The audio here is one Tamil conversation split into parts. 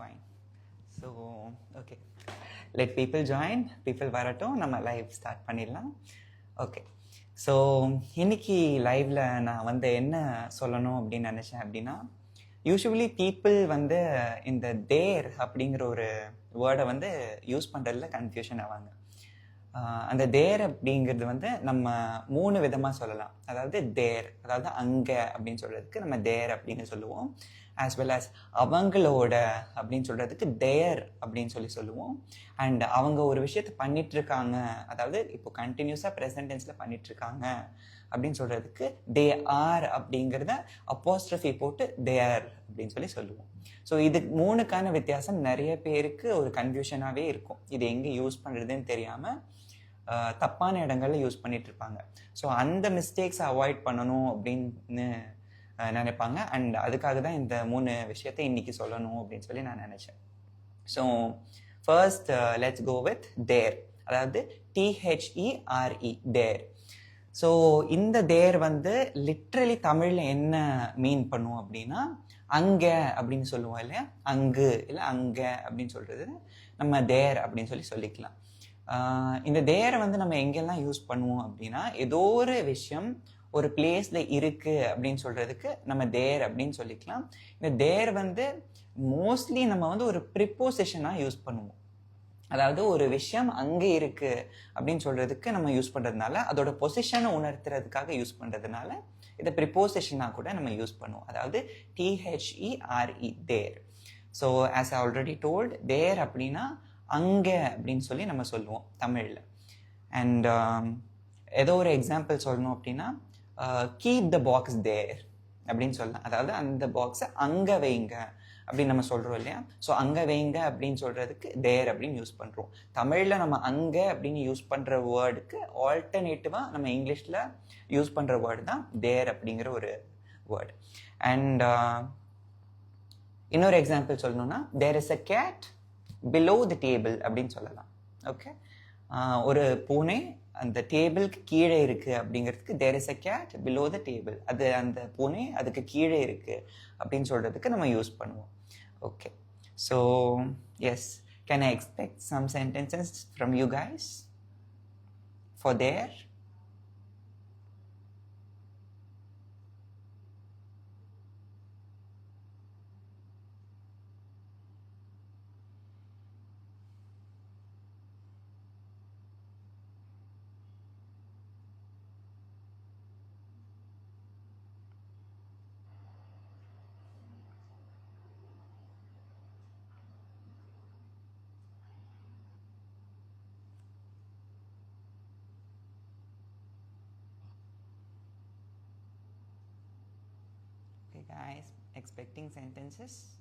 Fine so okay let people join people வரட்டும். நம்ம லைவ் ஸ்டார்ட் பண்ணிடலாம். ஓகே ஸோ இன்னைக்கு லைவ்ல நான் வந்து என்ன சொல்லணும் அப்படின்னு நினச்சேன் அப்படின்னா யூஸ்வலி பீப்புள் வந்து இந்த தேர் அப்படிங்கிற ஒரு வேர்டை வந்து யூஸ் பண்ணுறதுல கன்ஃபியூஷன் ஆவாங்க. அந்த தேர் அப்படிங்கிறது வந்து நம்ம மூணு விதமாக சொல்லலாம். அதாவது தேர் அதாவது அங்கே அப்படின்னு சொல்கிறதுக்கு நம்ம தேர் அப்படின்னு சொல்லுவோம். ஆஸ் வெல் ஆஸ் அவங்களோட அப்படின்னு சொல்கிறதுக்கு தேர் அப்படின்னு சொல்லி சொல்லுவோம். அண்ட் அவங்க ஒரு விஷயத்தை பண்ணிட்டு இருக்காங்க அதாவது இப்போ கண்டினியூஸாக ப்ரெசன்ட் டென்ஸில் பண்ணிட்டு இருக்காங்க அப்படின்னு சொல்கிறதுக்கு தே ஆர் அப்படிங்கிறத அப்போஸ்ட்ரஃபி போட்டு தேர் அப்படின்னு சொல்லி சொல்லுவோம். ஸோ இது மூணுக்கான வித்தியாசம் நிறைய பேருக்கு ஒரு கன்ஃபியூஷனாகவே இருக்கும். இது எங்கே யூஸ் பண்ணுறதுன்னு தெரியாமல் தப்பான இடங்களில் யூஸ் பண்ணிட்டு இருப்பாங்க ஸோ அந்த மிஸ்டேக்ஸை அவாய்ட் பண்ணணும் அப்படின்னு நினைப்பாங்க. அண்ட் அதுக்காக தான் இந்த மூணு விஷயத்தை இன்னைக்கு சொல்லணும் அப்படின்னு சொல்லி நான் நினச்சேன். So first let's go with there அதாவது T H E R E there so இந்த தேர் வந்து லிட்ரலி தமிழில் என்ன மீன் பண்ணும் அப்படின்னா அங்கே அப்படின்னு சொல்லுவோம் இல்லையா? அங்கு இல்லை அங்கே அப்படின்னு சொல்கிறது நம்ம தேர் அப்படின்னு சொல்லி சொல்லிக்கலாம். இந்த தேரை வந்து நம்ம எங்கெல்லாம் யூஸ் பண்ணுவோம் அப்படின்னா ஏதோ ஒரு விஷயம் ஒரு பிளேஸ்ல இருக்கு அப்படின்னு சொல்றதுக்கு நம்ம தேர் அப்படின்னு சொல்லிக்கலாம். இந்த தேர் வந்து மோஸ்ட்லி நம்ம வந்து ஒரு ப்ரிப்போசிஷனாக யூஸ் பண்ணுவோம். அதாவது ஒரு விஷயம் அங்கே இருக்கு அப்படின்னு சொல்றதுக்கு நம்ம யூஸ் பண்றதுனால அதோட பொசிஷனை உணர்த்துறதுக்காக யூஸ் பண்றதுனால இதை ப்ரிப்போசிஷனாக கூட நம்ம யூஸ் பண்ணுவோம். அதாவது T H E R E there so as already told there அப்படின்னா அங்கே அப்படின்னு சொல்லி நம்ம சொல்லுவோம் தமிழில். அண்ட் um, ஏதோ ஒரு எக்ஸாம்பிள் சொல்லணும் அப்படின்னா கீப் த பாக்ஸ் தேர் அப்படின்னு சொல்லலாம். அதாவது அந்த பாக்ஸை அங்கே வைங்க அப்படின்னு நம்ம சொல்கிறோம் இல்லையா? ஸோ அங்கே வைங்க அப்படின்னு சொல்கிறதுக்கு தேர் அப்படின்னு யூஸ் பண்ணுறோம் தமிழில் நம்ம அங்கே அப்படின்னு யூஸ் பண்ணுற வேர்டுக்கு ஆல்டர்னேட்டிவாக நம்ம இங்கிலீஷில் யூஸ் பண்ணுற வேர்டு தான் தேர் அப்படிங்கிற ஒரு வேர்டு அண்ட் இன்னொரு எக்ஸாம்பிள் சொல்லணும்னா there is a cat below the table அப்படின்னு சொல்லலாம். ஓகே ஒரு பூனை அந்த டேபிளுக்கு கீழே இருக்குது அப்படிங்கிறதுக்கு there is a cat below the table அது அந்த பூனை அதுக்கு கீழே இருக்குது அப்படின்னு சொல்கிறதுக்கு நம்ம யூஸ் பண்ணுவோம். Okay so yes can I expect some sentences from you guys for there guys, expecting sentences.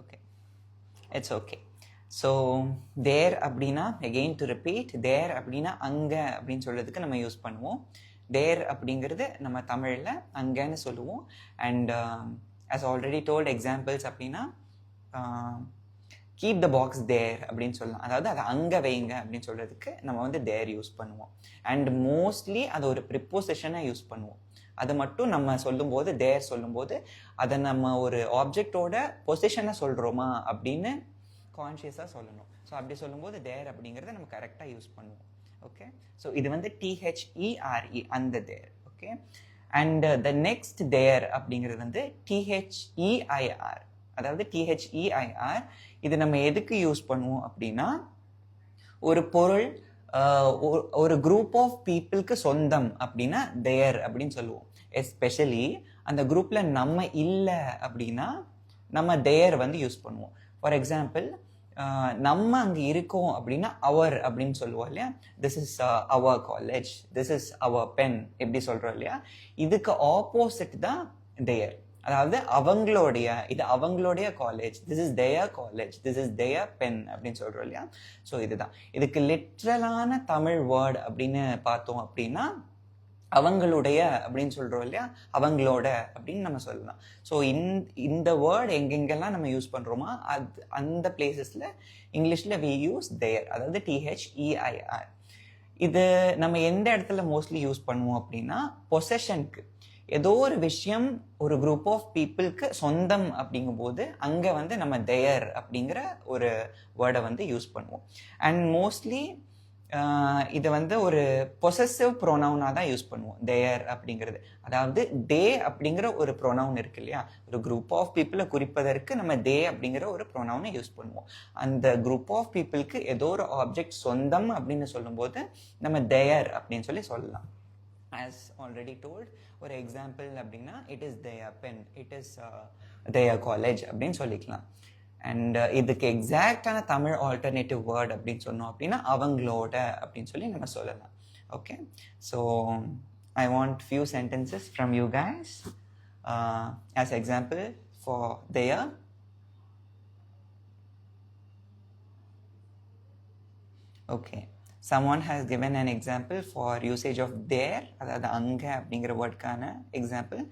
Okay it's okay so there அப்படின்னா எகெயின் டு ரிப்பீட் தேர் அப்படின்னா அங்கே அப்படின்னு சொல்கிறதுக்கு நம்ம யூஸ் பண்ணுவோம். தேர் அப்படிங்கிறது நம்ம தமிழில் அங்கேன்னு சொல்லுவோம். And as already told examples அப்படின்னா um, keep the box there அப்படின்னு சொல்லலாம். அதாவது அதை அங்கே வைங்க அப்படின்னு சொல்கிறதுக்கு நம்ம வந்து தேர் யூஸ் பண்ணுவோம். அண்ட் மோஸ்ட்லி அதை ஒரு ப்ரிப்போசிஷனாக யூஸ் பண்ணுவோம். அது மட்டும் நம்ம சொல்லும்போது தேர் சொல்லும்போது அதை நம்ம ஒரு ஆப்ஜெக்டோட பொசிஷனை சொல்கிறோமா அப்படின்னு கான்ஷியஸாக சொல்லணும். ஸோ அப்படி சொல்லும்போது தேர் அப்படிங்கிறத நம்ம கரெக்டாக யூஸ் பண்ணுவோம். ஓகே ஸோ இது வந்து T H E R E அந்த there okay and the next there அப்படிங்கிறது வந்து T H E I R அதாவது டிஹெச்இஐஆர் இது நம்ம எதுக்கு யூஸ் பண்ணுவோம் அப்படின்னா ஒரு பொருள் ஒரு- ஒரு குரூப் ஆஃப் பீப்புளுக்கு சொந்தம் அப்படின்னா தேர் அப்படின்னு சொல்லுவோம். எஸ்பெஷலி அந்த குரூப்பில் நம்ம இல்லை அப்படின்னா நம்ம தேர் வந்து யூஸ் பண்ணுவோம். ஃபார் எக்ஸாம்பிள் நம்ம அங்கே இருக்கோம் அப்படின்னா அவர் அப்படின்னு சொல்லுவோம் இல்லையா? This is our college this is our pen எப்படி சொல்கிறோம் இல்லையா? இதுக்கு ஆப்போசிட் தான் தேயர் அதாவது அவங்களுடைய இது அவங்களுடைய college this is their college this is their pen அப்படின்னு சொல்கிறோம் இல்லையா? ஸோ இதுதான். இதுக்கு லிட்ரலான தமிழ் வேர்டு அப்படின்னு பார்த்தோம் அப்படின்னா அவங்களுடைய அப்படின்னு சொல்கிறோம் இல்லையா? அவங்களோட அப்படின்னு நம்ம சொல்லலாம். ஸோ இந் இந்த வேர்டு எங்கெங்கெல்லாம் நம்ம யூஸ் பண்ணுறோமோ அது அந்த பிளேசஸில் இங்கிலீஷில் வி யூஸ் தேர் அதாவது டிஹெச்இஐஆர் இது நம்ம எந்த இடத்துல மோஸ்ட்லி யூஸ் பண்ணுவோம் அப்படின்னா பொசஷனுக்கு ஏதோ ஒரு விஷயம் ஒரு குரூப் ஆஃப் பீப்புளுக்கு சொந்தம் அப்படிங்கும்போது அங்கே வந்து நம்ம தேயர் அப்படிங்கிற ஒரு வேர்டை வந்து யூஸ் பண்ணுவோம். அண்ட் மோஸ்ட்லி இதை வந்து ஒரு பொசசிவ் ப்ரொனவுனாக தான் யூஸ் பண்ணுவோம். தேயர் அப்படிங்கிறது. அதாவது தே அப்படிங்கிற ஒரு ப்ரொனவுன் இருக்கு இல்லையா? ஒரு குரூப் ஆஃப் பீப்புளை குறிப்பதற்கு நம்ம தே அப்படிங்கிற ஒரு ப்ரொனவுனை யூஸ் பண்ணுவோம். அந்த குரூப் ஆஃப் பீப்புளுக்கு ஏதோ ஒரு ஆப்ஜெக்ட் சொந்தம் அப்படின்னு சொல்லும்போது நம்ம தேயர் அப்படின்னு சொல்லி சொல்லலாம். ஆஸ் ஆல்ரெடி டோல்ட் ஒரு எக்ஸாம்பிள் அப்படின்னா it is their pen it is their college அப்படின்னு சொல்லிக்கலாம். அண்ட் இதுக்கு எக்ஸாக்டான தமிழ் ஆல்டர்னேட்டிவ் வேர்ட் அப்படின்னு சொன்னோம் அப்படின்னா அவங்களோட அப்படின்னு சொல்லி நம்ம சொல்லலாம். Okay so I want few sentences from you guys as example for their okay someone has given an example for usage of there அதாவது அங்கே அப்படிங்கிற வேர்ட்கான example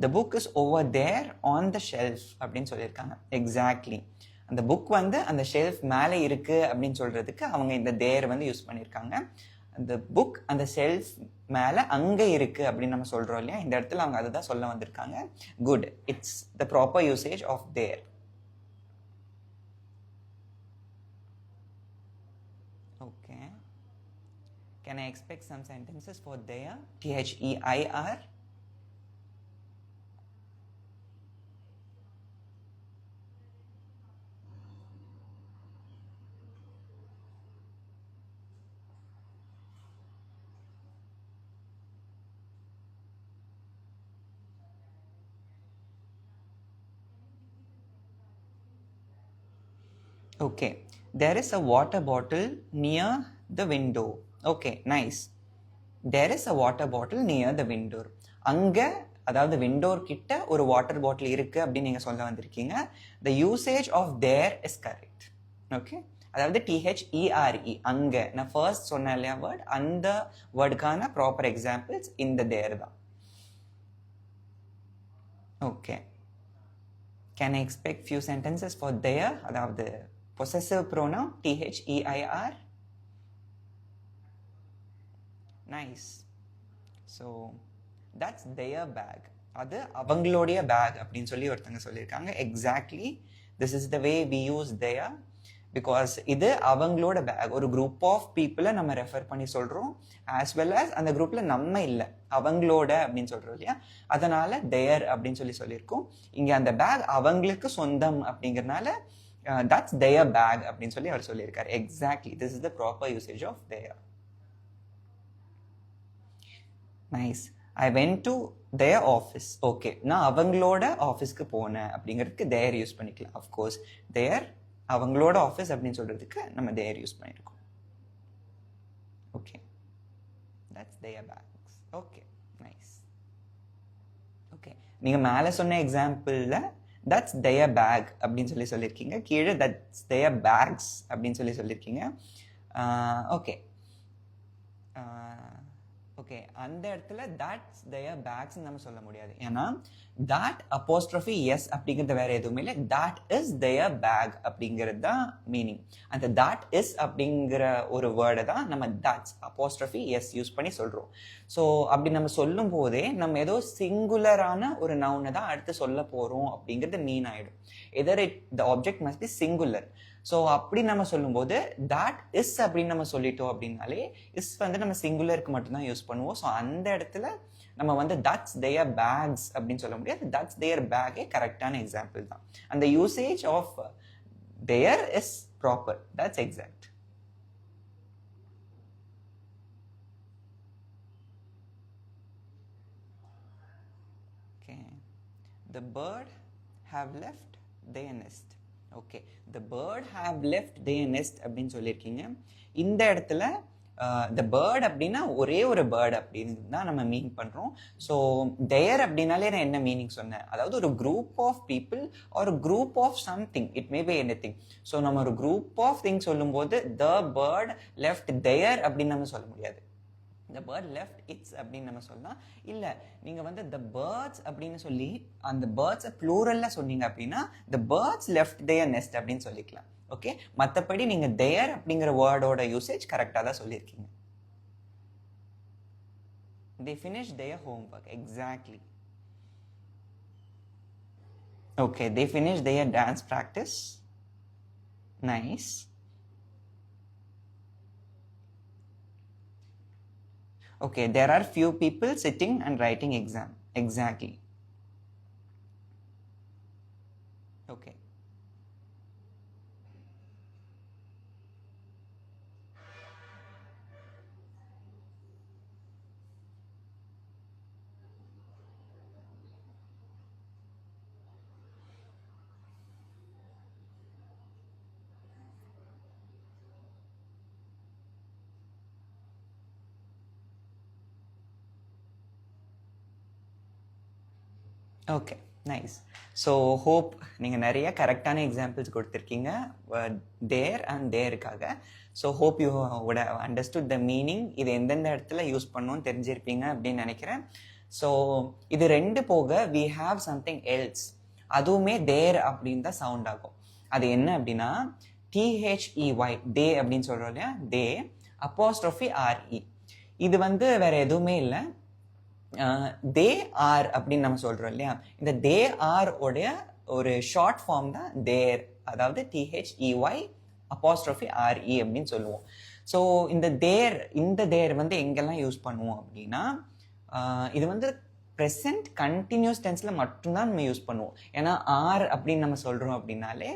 the book is over there on the shelf அப்படின்னு சொல்லியிருக்காங்க. எக்ஸாக்ட்லி அந்த புக் வந்து அந்த ஷெல்ஃப் மேலே இருக்குது அப்படின்னு சொல்கிறதுக்கு அவங்க இந்த தேர் வந்து யூஸ் பண்ணியிருக்காங்க. அந்த புக் அந்த ஷெல்ஃப் மேலே அங்கே இருக்குது அப்படின்னு நம்ம சொல்கிறோம் இல்லையா? இந்த இடத்துல அவங்க அதுதான் சொல்ல வந்திருக்காங்க. Good it's the proper usage of there Can I expect some sentences for there? T H E I R. Okay, there is a water bottle near the window. Okay nice there is a water bottle near the window அங்கே அதாவது விண்டோர் கிட்ட ஒரு வாட்டர் பாட்டில் இருக்கு அப்படின்னு நீங்க சொல்ல வந்திருக்கீங்க. The usage of there is correct okay அதாவது T H E R E அங்க நான் ஃபர்ஸ்ட் சொன்னேன் இல்லையா வேர்ட் அந்த வேர்டுக்கான ப்ராப்பர் எக்ஸாம்பிள்ஸ் இந்த தேர் தான். Okay can I expect few sentences for their அதாவது possessive pronoun T H E I R nice so that's their bag அது அவங்களுடைய பேக் அப்படின்னு சொல்லி ஒருத்தங்க சொல்லியிருக்காங்க. Exactly this is the way we use their because இது அவங்களோட பேக் ஒரு குரூப் ஆஃப் பீப்புளை நம்ம ரெஃபர் பண்ணி சொல்கிறோம் ஆஸ் வெல் ஆஸ் அந்த குரூப்பில் நம்ம இல்லை அவங்களோட அப்படின்னு சொல்கிறோம் இல்லையா? அதனால தேயர் அப்படின்னு சொல்லி சொல்லியிருக்கோம். இங்கே அந்த பேக் அவங்களுக்கு சொந்தம் அப்படிங்கிறனால தட்ஸ் uh, தேயர் பேக் அப்படின்னு சொல்லி அவர் சொல்லியிருக்காரு. Exactly this is the proper usage of their nice I went to their office okay நான் அவங்களோட ஆஃபீஸ்க்கு போனேன் அப்படிங்கிறதுக்கு தேர் யூஸ் பண்ணிக்கலாம். அஃப்கோர்ஸ் தேர் அவங்களோட ஆஃபீஸ் அப்படின்னு சொல்றதுக்கு நம்ம தேர் யூஸ் பண்ணியிருக்கோம் okay that's their bags okay nice okay நீங்கள் மேலே சொன்ன எக்ஸாம்பிளில் தட்ஸ் தய பேக் அப்படின்னு சொல்லி சொல்லியிருக்கீங்க கீழே தட்ஸ் தய பேக்ஸ் அப்படின்னு சொல்லி சொல்லியிருக்கீங்க ஓகே uh, uh, ஓகே அந்த இடத்துல தட்ஸ் தயர் பேக்ஸ் நம்ம சொல்ல முடியாது. ஏன்னா தட் அப்போஸ்ட்ரஃபி எஸ் அப்படிங்கிறது வேற எதுவுமே இல்லை. தட் இஸ் தயர் பேக் அப்படிங்கிறது தான் மீனிங் அந்த தட் இஸ் அப்படிங்கிற ஒரு வேர்டை தான் நம்ம தட்ஸ் அப்போஸ்ட்ரஃபி எஸ் யூஸ் பண்ணி சொல்கிறோம் ஸோ அப்படி நம்ம சொல்லும் போதே நம்ம ஏதோ சிங்குலரான ஒரு நவுனை தான் அடுத்து சொல்ல போகிறோம் அப்படிங்கிறது மீன் ஆகிடும் either it the object must be singular so அப்படி நம்ம சொல்லும்போது தட் இஸ் அப்படின்னு நம்ம சொல்லிட்டோம் அப்படின்னாலே இஸ் வந்து நம்ம சிங்குலருக்கு மட்டும்தான் யூஸ் பண்ணுவோம். ஸோ அந்த இடத்துல நம்ம வந்து தட்ஸ் தேயர் பேக்ஸ் அப்படின்னு சொல்ல முடியாது. தட்ஸ் தேயர் பேக்கே கரெக்டான எக்ஸாம்பிள் தான். அந்த usage of their is proper that's exact okay the bird have left their nest okay the bird have left their nest அப்படின்னு சொல்லியிருக்கீங்க. இந்த இடத்துல த பேர்ட் அப்படின்னா ஒரே ஒரு பேர்ட் அப்படின்னு தான் நம்ம மீன் பண்ணுறோம் ஸோ தேர் அப்படின்னாலே நான் என்ன மீனிங் சொன்னேன்? அதாவது ஒரு குரூப் ஆஃப் பீப்புள் ஒரு group of something it may be anything so நம்ம ஒரு குரூப் ஆஃப் திங் சொல்லும்போது த பேர்ட் லெஃப்ட் தேர் அப்படின்னு நம்ம சொல்ல முடியாது. த பேர்ட் லெஃப்ட் இட்ஸ் அப்படின்னு நம்ம சொல்லலாம். இல்லை நீங்கள் வந்து த பேர்ட்ஸ் அப்படின்னு சொல்லி அந்த பேர்ட்ஸை ப்ளூரலில் சொன்னீங்க அப்படின்னா the birds left their nest அப்படின்னு சொல்லிக்கலாம். ஓகே மற்றபடி நீங்கள் தேர் அப்படிங்கிற வேர்டோட யூசேஜ் கரெக்டாக தான் சொல்லியிருக்கீங்க. They home their homework. Exactly. Okay they finished their dance practice. Nice. Okay there are few people sitting and writing exam. Exactly. Okay okay nice so hope நீங்கள் நிறைய கரெக்டான எக்ஸாம்பிள்ஸ் கொடுத்துருக்கீங்க. There and தேருக்காக so hope you would understood the meaning இது எந்தெந்த இடத்துல யூஸ் பண்ணணும்னு தெரிஞ்சிருப்பீங்க அப்படின்னு நினைக்கிறேன். ஸோ இது ரெண்டு போக வி ஹாவ் சம்திங் எல்ஸ் அதுவுமே தேர் அப்படின்னு தான் சவுண்ட் ஆகும். அது என்ன அப்படின்னா டிஹெச்இஒய் டே அப்படின்னு சொல்கிறோம் இல்லையா? டே அப்போஸ்ட்ரோஃபி ஆர்இ இது வந்து வேற எதுவுமே இல்லை. தே ஆர் அப்படின்னு நம்ம சொல்கிறோம் இல்லையா? இந்த தே ஆர் உடைய ஒரு ஷார்ட் ஃபார்ம் தான் தேர் அதாவது டிஹெச்இஒய் அப்பாஸ்ட்ரஃபி ஆர்இ அப்படின்னு சொல்லுவோம். ஸோ இந்த தேர் இந்த தேர் வந்து எங்கெல்லாம் யூஸ் பண்ணுவோம் அப்படின்னா இது வந்து ப்ரெசன்ட் கண்டினியூஸ் டென்ஸில் மட்டும்தான் நம்ம யூஸ் பண்ணுவோம். ஏன்னா ஆர் அப்படின்னு நம்ம சொல்கிறோம் அப்படின்னாலே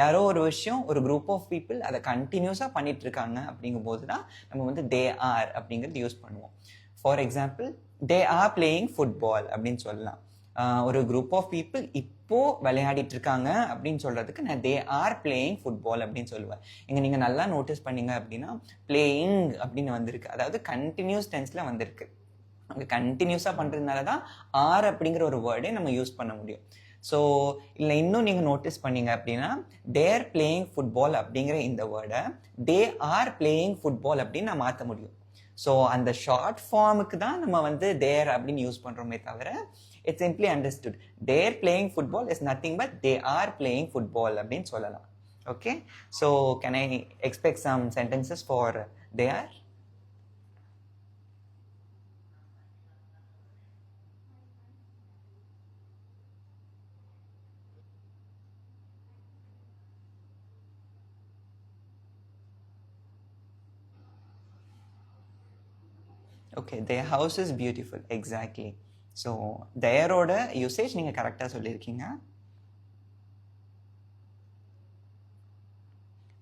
யாரோ ஒரு விஷயம் ஒரு குரூப் ஆஃப் பீப்புள் அதை கண்டினியூஸாக பண்ணிட்டு இருக்காங்க அப்படிங்கும்போது தான் நம்ம வந்து தே ஆர் அப்படிங்கிறது யூஸ் பண்ணுவோம். For example they are playing football அப்படின்னு சொல்லலாம். ஒரு குரூப் ஆஃப் பீப்புள் இப்போ விளையாடிட்டு இருக்காங்க அப்படின்னு சொல்றதுக்கு நான் தே ஆர் பிளேயிங் ஃபுட்பால் அப்படின்னு சொல்லுவேன். இங்கே நீங்கள் நல்லா நோட்டீஸ் பண்ணீங்க அப்படின்னா பிளேயிங் அப்படின்னு வந்திருக்கு. அதாவது கண்டினியூஸ் டென்ஸில் வந்திருக்கு. அங்கே கண்டினியூஸாக பண்ணுறதுனால தான் ஆர் அப்படிங்கிற ஒரு வேர்டே நம்ம யூஸ் பண்ண முடியும். ஸோ இல்லை இன்னும் நீங்கள் நோட்டீஸ் பண்ணீங்க அப்படின்னா தேர் பிளேயிங் ஃபுட்பால் அப்படிங்கிற இந்த வேர்டை தே ஆர் பிளேயிங் ஃபுட்பால் அப்படின்னு நான் மாற்ற முடியும். ஸோ அந்த ஷார்ட் ஃபார்முக்கு தான் நம்ம வந்து தேர் அப்படின்னு யூஸ் பண்ணுறோமே தவிர it's simply understood they're playing football is nothing but they are playing football அப்படின்னு சொல்லலாம். Okay so can I expect some sentences for they are okay their house is beautiful exactly so தேரோட usage நீங்கள் கரெக்டாக சொல்லியிருக்கீங்க.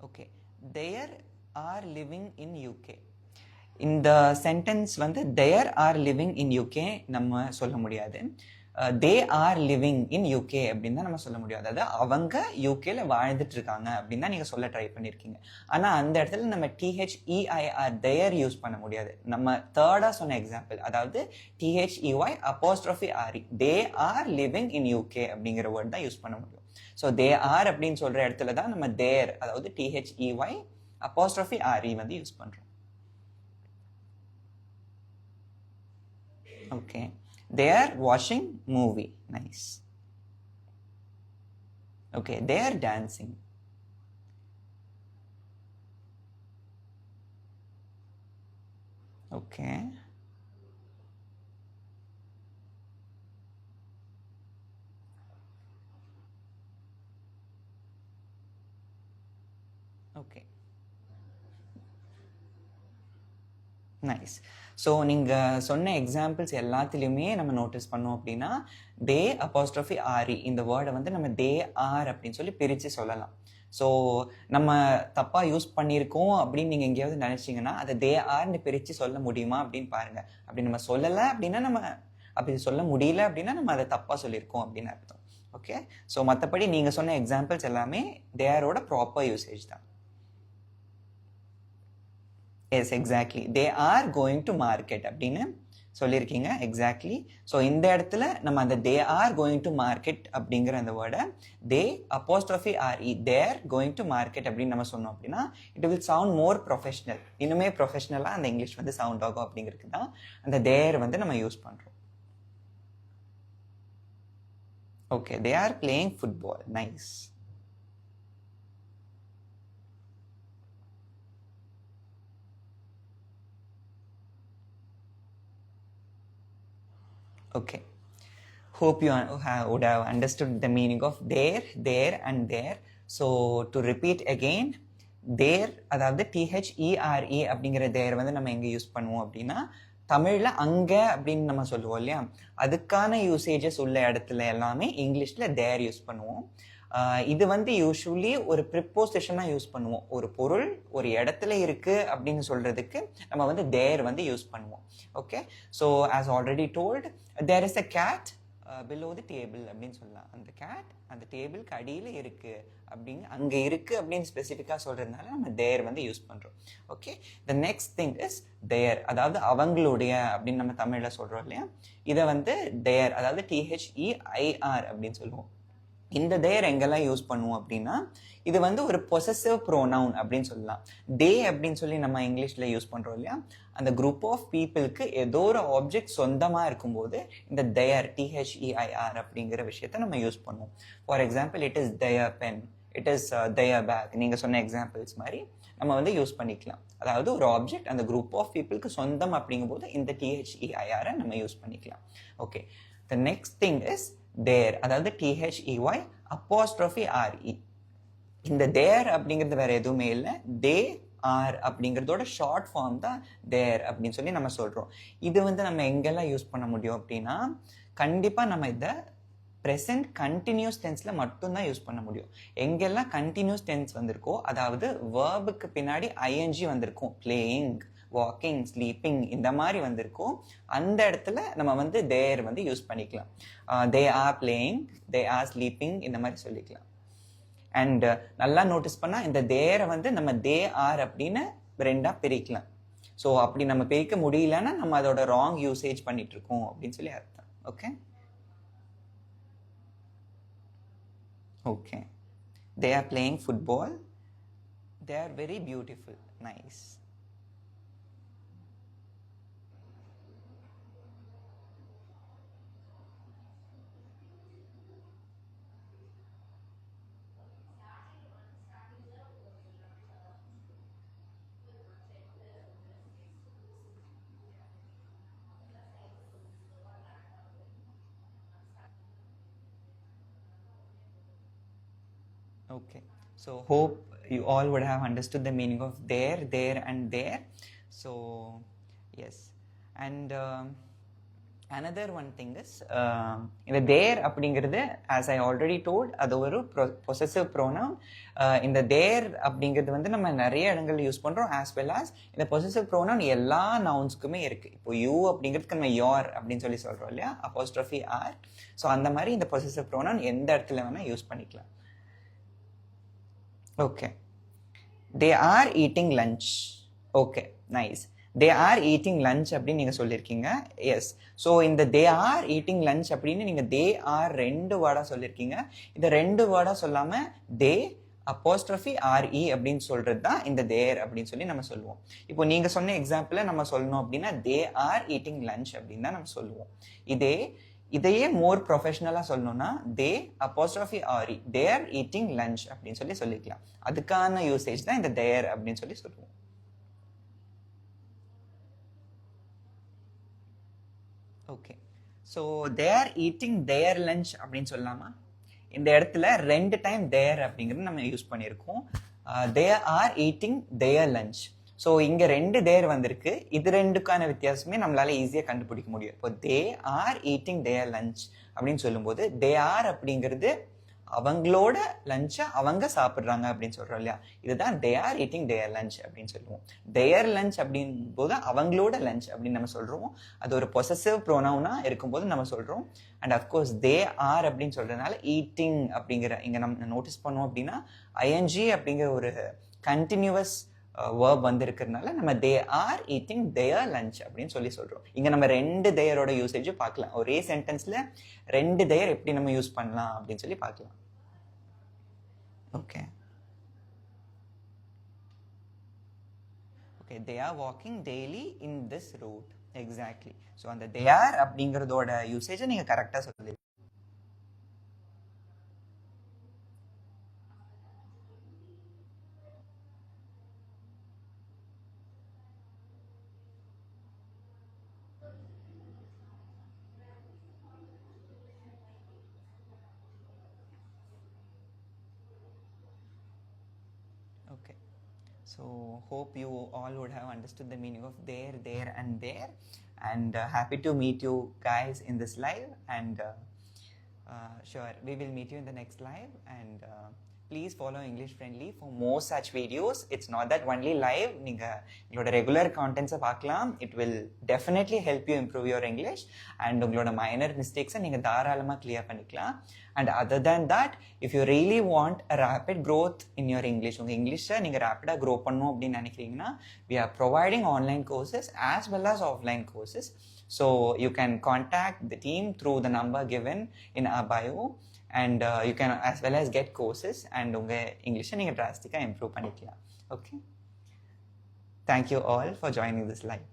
Okay there are living in UK இந்த சென்டென்ஸ் வந்து there are living in UK நம்ம சொல்ல முடியாது. They are living in UK அப்படின்னு தான் நம்ம சொல்ல முடியும். அதாவது அவங்க யூகேல வாழ்ந்துட்டு இருக்காங்க அப்படின்னு தான் நீங்கள் சொல்ல ட்ரை பண்ணியிருக்கீங்க ஆனால் அந்த இடத்துல நம்ம டிஹெச்இஐஆர் தேர் யூஸ் பண்ண முடியாது. நம்ம தேர்டாக சொன்ன எக்ஸாம்பிள் அதாவது T H E Y apostrophe R E they are living in UK அப்படிங்கிற வேர்ட் தான் யூஸ் பண்ண முடியும். ஸோ தே ஆர் அப்படின்னு சொல்கிற இடத்துல தான் நம்ம தேர் அதாவது டிஹெச்இஒய் அப்போஸ்ட்ரோஃபி ஆரி வந்து யூஸ் பண்ணுறோம் okay They are watching movie. Nice. Okay. They are dancing. Okay. Okay. Nice so நீங்கள் சொன்ன எக்ஸாம்பிள்ஸ் எல்லாத்துலேயுமே நம்ம நோட்டீஸ் பண்ணோம் அப்படின்னா தே அப்போஸ்ட்ரஃபி ஆரி இந்த வேர்டை வந்து நம்ம தே ஆர் அப்படின்னு சொல்லி பிரித்து சொல்லலாம். ஸோ நம்ம தப்பாக யூஸ் பண்ணியிருக்கோம் அப்படின்னு நீங்கள் எங்கேயாவது நினச்சிங்கன்னா அதை தே ஆர்னு பிரித்து சொல்ல முடியுமா அப்படின்னு பாருங்கள் அப்படி நம்ம சொல்லலை அப்படின்னா நம்ம அப்படி சொல்ல முடியல அப்படின்னா நம்ம அதை தப்பாக சொல்லியிருக்கோம் அப்படின்னு அர்த்தம். ஓகே ஸோ மற்றபடி நீங்கள் சொன்ன எக்ஸாம்பிள்ஸ் எல்லாமே தேரோட ப்ராப்பர் யூசேஜ் தான். Yes exactly they are going to market அப்படின்னு சொல்லியிருக்கீங்க. எக்ஸாக்ட்லி ஸோ இந்த இடத்துல நம்ம அந்த they are going to market அப்படிங்கிற அந்த வேர்டை they apostrophe R E they're going to market அப்படின்னு நம்ம சொன்னோம் அப்படின்னா it will sound more professional இன்னுமே ப்ரொஃபஷனலாக அந்த இங்கிலீஷ் வந்து சவுண்ட் ஆகும் அப்படிங்கிறது தான் அந்த தேர் வந்து நம்ம யூஸ் பண்ணுறோம் okay they are playing football nice Okay. Hope you un- have, would have understood the meaning of there, there, and there. So, to repeat again, அதாவது டிஹெச்இஆர்இ அப்படிங்கிற தேர் வந்து நம்ம எங்கே யூஸ் பண்ணுவோம் அப்படின்னா தமிழில் அங்கே அப்படின்னு நம்ம சொல்லுவோம் இல்லையா அதுக்கான யூசேஜஸ் உள்ள இடத்துல எல்லாமே இங்கிலீஷில் தேர் யூஸ் பண்ணுவோம் இது வந்து யூஸ்வலி ஒரு ப்ரிப்போசிஷனாக யூஸ் பண்ணுவோம். ஒரு பொருள் ஒரு இடத்துல இருக்குது அப்படின்னு சொல்கிறதுக்கு நம்ம வந்து தேர் வந்து யூஸ் பண்ணுவோம். Okay so as already told there is a cat below the table அப்படின்னு சொல்லலாம். அந்த கேட் அந்த டேபிளுக்கு அடியில் இருக்குது அப்படின்னு அங்கே இருக்குது அப்படின்னு ஸ்பெசிஃபிக்காக சொல்கிறதுனால நம்ம தேர் வந்து யூஸ் பண்ணுறோம் okay the next thing is their அதாவது அவங்களுடைய அப்படின்னு நம்ம தமிழில் சொல்கிறோம் இல்லையா? இதை வந்து தேர் அதாவது டிஹெச்இஐஆர் அப்படின்னு சொல்லுவோம். இந்த தேர் எங்கெல்லாம் யூஸ் பண்ணுவோம் அப்படின்னா இது வந்து ஒரு பொசசிவ் ப்ரோனவுன் அப்படின்னு சொல்லலாம். டே அப்படின்னு சொல்லி நம்ம இங்கிலீஷில் யூஸ் பண்ணுறோம் இல்லையா? அந்த குரூப் ஆஃப் பீப்புளுக்கு ஏதோ ஒரு ஆப்ஜெக்ட் சொந்தமாக இருக்கும்போது இந்த தயர் டிஹெச்இஐஆர் அப்படிங்கிற விஷயத்த நம்ம யூஸ் பண்ணுவோம். For example it is their pen it is their bag நீங்கள் சொன்ன எக்ஸாம்பிள்ஸ் மாதிரி நம்ம வந்து யூஸ் பண்ணிக்கலாம். அதாவது ஒரு ஆப்ஜெக்ட் அந்த குரூப் ஆஃப் பீப்புளுக்கு சொந்தம் அப்படிங்கும்போது இந்த டிஹெச்இஐஆரை நம்ம யூஸ் பண்ணிக்கலாம். Okay the next thing is they're அதாவது T H E Y apostrophe RE இந்த தேர் அப்படிங்கிறது வேற எதுவுமே இல்லை. தே ஆர் அப்படிங்கிறதோட ஷார்ட் ஃபார்ம் தான் தேர் அப்படின்னு சொல்லி நம்ம சொல்கிறோம் இது வந்து நம்ம எங்கெல்லாம் யூஸ் பண்ண முடியும் அப்படின்னா கண்டிப்பாக நம்ம இதை ப்ரெசன்ட் கண்டினியூஸ் டென்ஸில் மட்டும்தான் யூஸ் பண்ண முடியும். எங்கெல்லாம் கண்டினியூஸ் டென்ஸ் வந்திருக்கோ அதாவது வேர்புக்கு பின்னாடி ஐஎன்ஜி வந்திருக்கும் பிளேயிங் வாக்கிங் ஸ்லீப்பிங் இந்த மாதிரி வந்திருக்கும். அந்த இடத்துல நம்ம வந்து தேர் வந்து யூஸ் பண்ணிக்கலாம். They are playing they are sleeping இந்த மாதிரி சொல்லிக்கலாம். அண்ட் uh, நல்லா நோட்டீஸ் பண்ணால் இந்த தேரை வந்து நம்ம தே ஆர் அப்படின்னு ரெண்டாக பிரிக்கலாம். ஸோ அப்படி நம்ம பிரிக்க முடியலன்னா நம்ம அதோட ராங் யூசேஜ் பண்ணிட்டு இருக்கோம் அப்படின்னு சொல்லி அர்த்தம். Okay okay they are playing football they are very beautiful nice Okay, so hope you all would have understood the meaning of there, there, and there. So, yes, and um, another one thing is um, இந்த தேர் அப்படிங்கிறது ஆஸ் ஐ ஆல்ரெடி டோல்ட் அது ஒரு பொசசிவ் ப்ரோனவுன் uh, இந்த தேர் அப்படிங்கிறது வந்து நம்ம நிறைய இடங்கள்ல யூஸ் பண்றோம் ஆஸ் வெல் ஆஸ் இந்த possessive pronoun எல்லா நவுன்ஸ்க்குமே இருக்கு. இப்போ யூ அப்படிங்கிறதுக்கு நம்ம யோர் அப்படின்னு சொல்லி சொல்றோம் இல்லையா? அப்போஸ்ட்ரஃபி ஆர் ஸோ அந்த மாதிரி இந்த possessive pronoun எந்த இடத்துல வேணா யூஸ் பண்ணிக்கலாம். Okay they are eating lunch okay nice they are eating lunch அப்படின்னு நீங்கள் சொல்லியிருக்கீங்க எஸ் ஸோ இந்த தே ஆர் ஈட்டிங் லஞ்ச் அப்படின்னு நீங்கள் தே ஆர் ரெண்டு வேர்டாக சொல்லியிருக்கீங்க இந்த ரெண்டு வேர்டாக சொல்லாமல் தே அப்போஸ்ட்ரஃபி ஆர்இ அப்படின்னு சொல்கிறது தான் இந்த தேர் அப்படின்னு சொல்லி நம்ம சொல்லுவோம். இப்போ நீங்கள் சொன்ன எக்ஸாம்பிளில் நம்ம சொல்லணும் அப்படின்னா தே ஆர் ஈட்டிங் லஞ்ச் அப்படின்னு தான் நம்ம சொல்லுவோம். இதே இதையே மோர் ப்ரொஃபஷனலாக சொல்லணும்னா they apostrophe R E they're eating lunch அப்படின்னு சொல்லி சொல்லிக்கலாம். அதுக்கான யூசேஜ் தான் இந்த தேர் அப்படின்னு சொல்லி சொல்லுவோம். Okay so they're eating their lunch அப்படின்னு சொல்லலாமா? இந்த இடத்துல ரெண்டு டைம் தேர் அப்படிங்கிறது நம்ம யூஸ் பண்ணியிருக்கோம். They are eating their lunch so இங்கே ரெண்டு தேர் வந்திருக்கு. இது ரெண்டுக்கான வித்தியாசமே நம்மளால ஈஸியாக கண்டுபிடிக்க முடியும். இப்போ they are eating their lunch அப்படின்னு சொல்லும்போது தே ஆர் அப்படிங்கிறது அவங்களோட லஞ்சை அவங்க சாப்பிட்றாங்க அப்படின்னு சொல்கிறோம் இல்லையா? இதுதான் they are eating their lunch அப்படின்னு சொல்லுவோம். தேர் லஞ்ச் அப்படின் போது அவங்களோட லஞ்ச் அப்படின்னு நம்ம சொல்கிறோம் அது ஒரு பொசசிவ் ப்ரோனவுனாக இருக்கும்போது நம்ம சொல்கிறோம் அண்ட் அஃப்கோர்ஸ் தே ஆர் அப்படின்னு சொல்கிறதுனால ஈட்டிங் அப்படிங்கிற இங்கே நம்ம நோட்டீஸ் பண்ணோம் அப்படின்னா ஐஎன்ஜி அப்படிங்கிற ஒரு கண்டினியூவஸ் Uh, வேர்ப் வந்திருக்கிறதுனால நம்ம they are eating their lunch அப்படின்னு சொல்லி சொல்கிறோம் இங்கே நம்ம ரெண்டு தேயரோட யூசேஜும் பார்க்கலாம். ஒரே சென்டென்ஸில் ரெண்டு தேயர் எப்படி நம்ம யூஸ் பண்ணலாம் அப்படின்னு சொல்லி பார்க்கலாம். Okay okay they are walking daily in this route exactly so அந்த தே ஆர் அப்படிங்கிறதோட யூசேஜை நீங்கள் கரெக்டாக சொல்லி hope you all would have understood the meaning of there, there, and there. And uh, happy to meet you guys in this live. And uh, uh, sure, we will meet you in the next live. And please follow English friendly for more such videos it's not that only live நீங்கள் எங்களோட ரெகுலர் கான்டென்ட்ஸை பார்க்கலாம். It will definitely help you improve your English and உங்களோட மைனர் மிஸ்டேக்ஸை நீங்கள் தாராளமாக கிளியர் பண்ணிக்கலாம். And other than that if you really want a rapid growth in your English உங்கள் இங்கிலீஷை நீங்கள் ரேப்பிடாக க்ரோ பண்ணணும் அப்படின்னு நினைக்கிறீங்கன்னா we are providing online courses as well as offline courses so you can contact the team through the number given in a bio and you can as well as get courses and உங்கள் இங்கிலீஷை நீங்கள் ட்ராஸ்டிக்காக இம்ப்ரூவ் பண்ணிக்கலாம். Okay thank you all for joining this life